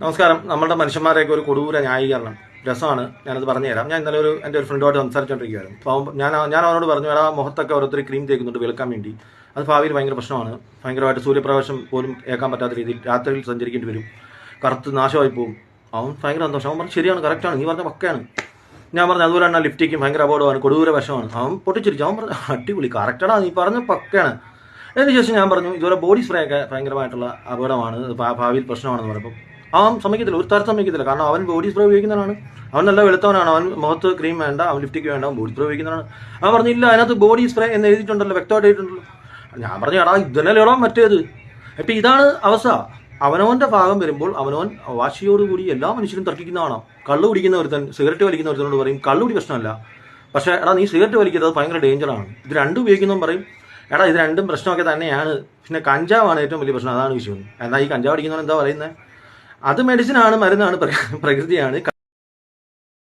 നമസ്കാരം. നമ്മളുടെ മനുഷ്യന്മാരെയൊക്കെ ഒരു കൊടൂര ന്യായീകരണം. രസമാണ്. ഞാനത് പറഞ്ഞു തരാം ഞാൻ ഇന്നലെ ഒരു എന്റെ ഒരു ഫ്രണ്ടുമായിട്ട് സംസാരിച്ചുകൊണ്ടിരിക്കുകയായിരുന്നു അപ്പോൾ ഞാൻ ഞാൻ അവനോട് പറഞ്ഞു ആ മുഖത്തൊക്കെ ഓരോരുത്തർ ക്രീം തേക്കുന്നുണ്ട് വെളുക്കാൻ വേണ്ടി. അത് ഭാവിയിൽ ഭയങ്കര പ്രശ്നമാണ്. ഭയങ്കരമായിട്ട് സൂര്യപ്രകാശം പോലും ഏക്കാൻ പറ്റാത്ത രീതിയിൽ രാത്രിയിൽ സഞ്ചരിക്കേണ്ടി വരും. കറുത്ത് നാശമായി പോകും അവൻ ഭയങ്കര സന്തോഷം. അവൻ പറഞ്ഞു ശരിയാണ് കറക്റ്റാണ്. നീ പറഞ്ഞ പക്കയാണ്. ഞാൻ പറഞ്ഞു അതുപോലെ തന്നെ ലിഫ്റ്റിക്കും ഭയങ്കര അപകടമാണ്. കൊടൂര വിഷമാണ്. അവൻ പൊട്ടിച്ചിരിച്ചു. അവൻ പറഞ്ഞു അടിപൊളി കറക്റ്റാണ് നീ പറഞ്ഞ പക്കയാണ്. അതിനുശേഷം ഞാൻ പറഞ്ഞു ഇതുപോലെ ബോഡി സ്പ്രേ ഒക്കെ ഭയങ്കരമായിട്ടുള്ള അപകടമാണ്. ഭാവിയിൽ പ്രശ്നമാണെന്ന് പറയുമ്പോൾ അവൻ സമ്മതിക്കത്തില്ല ഒരു തരത്തിൽ സമ്മതിക്കത്തില്ല. കാരണം അവൻ ബോഡി സ്പ്രേ ഉപയോഗിക്കുന്നതാണ് അവൻ നല്ല വെളുത്തവനാണ്. അവൻ മുഖത്ത് ക്രീം വേണ്ട അവൻ ലിഫ്റ്റിക്ക് വേണ്ട ബോഡി സ്പ്രേ ഉപയോഗിക്കുന്നതാണ് അവൻ പറഞ്ഞില്ല അതിനകത്ത് ബോഡി സ്പ്രേ എന്ന് എഴുതിയിട്ടുണ്ടല്ലോ വ്യക്തമായിട്ട് എഴുതിയിട്ടുണ്ടല്ലോ. ഞാൻ പറഞ്ഞു എടാ ഇതന്നെ ഇടാൻ മറ്റേത് ഇപ്പം ഇതാണ് അവസ്ഥ. അവനവന്റെ ഭാഗം വരുമ്പോൾ അവനവൻ വാശിയോടുകൂടി എല്ലാ മനുഷ്യരും തർക്കിക്കുന്നതാണ് കള്ളു കുടിക്കുന്ന ഒരുത്തൻ സിഗരറ്റ് വലിക്കുന്ന ഒരുത്തനോട് പറയും കള്ളുകൂടി പ്രശ്നമല്ല. പക്ഷേ എടാ നീ സിഗരറ്റ് വലിക്കുന്നത് ഭയങ്കര ഡേഞ്ചറാണ് ഇത് രണ്ടും ഉപയോഗിക്കുന്നവൻ പറയും എടാ ഇത് രണ്ടും പ്രശ്നമൊക്കെ തന്നെയാണ്. പിന്നെ കഞ്ചാവാണ് ഏറ്റവും വലിയ പ്രശ്നം. അതാണ് വിഷയം. എന്നാൽ ഈ കഞ്ചാവ് അടിക്കുന്നവൻ എന്താ പറയുന്നത് അത് മെഡിസിൻ ആണ് മരുന്നാണ് പ്രകൃതിയാണ്.